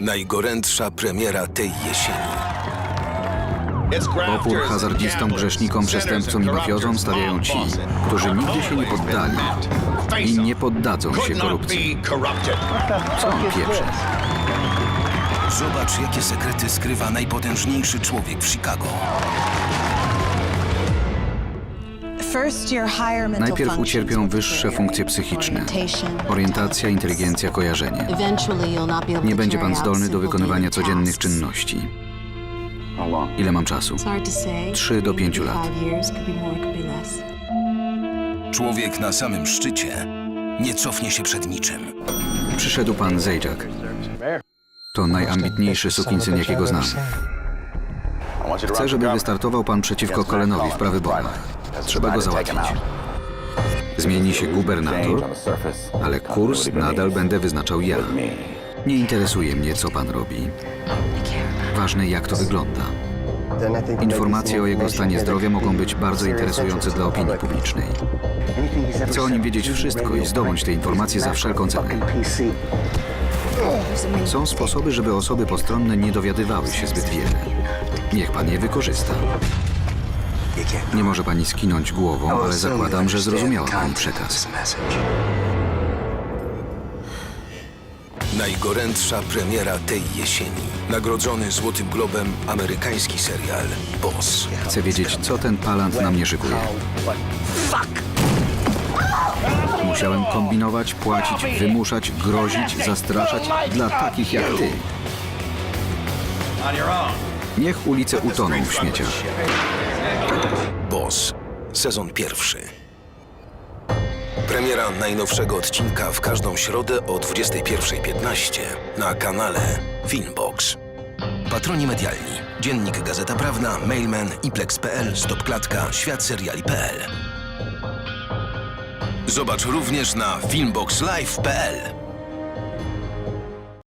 Najgorętsza premiera tej jesieni. Opór hazardzistom, grzesznikom, przestępcom i mafiozom stawiają ci, którzy nigdy się nie poddali i nie poddadzą się korupcji. Co on pieprze? Zobacz, jakie sekrety skrywa najpotężniejszy człowiek w Chicago. Najpierw ucierpią wyższe funkcje psychiczne. Orientacja, inteligencja, kojarzenie. Nie będzie pan zdolny do wykonywania codziennych czynności. Ile mam czasu? Trzy do pięciu lat. Człowiek na samym szczycie nie cofnie się przed niczym. Przyszedł pan Zajac. To najambitniejszy sukinsyn, jakiego znam. Chcę, żeby wystartował pan przeciwko Kolenowi w prawyborach. Trzeba go załatwić. Zmieni się gubernator, ale kurs nadal będę wyznaczał ja. Nie interesuje mnie, co pan robi. Ważne, jak to wygląda. Informacje o jego stanie zdrowia mogą być bardzo interesujące dla opinii publicznej. Chcę o nim wiedzieć wszystko i zdobądź te informacje za wszelką cenę. Są sposoby, żeby osoby postronne nie dowiadywały się zbyt wiele. Niech pan je wykorzysta. Nie może pani skinąć głową, ale zakładam, że zrozumiała pani przekaz. Najgorętsza premiera tej jesieni. Nagrodzony Złotym Globem amerykański serial Boss. Chcę wiedzieć, co ten palant na mnie szykuje. Musiałem kombinować, płacić, wymuszać, grozić, zastraszać dla takich jak ty. Niech ulice utoną w śmieciach. Boss. Sezon pierwszy. Premiera najnowszego odcinka w każdą środę o 21.15 na kanale Filmbox. Patroni medialni. Dziennik Gazeta Prawna, Mailman, Iplex.pl, Stopklatka, Światseriali.pl. Zobacz również na filmboxlive.pl.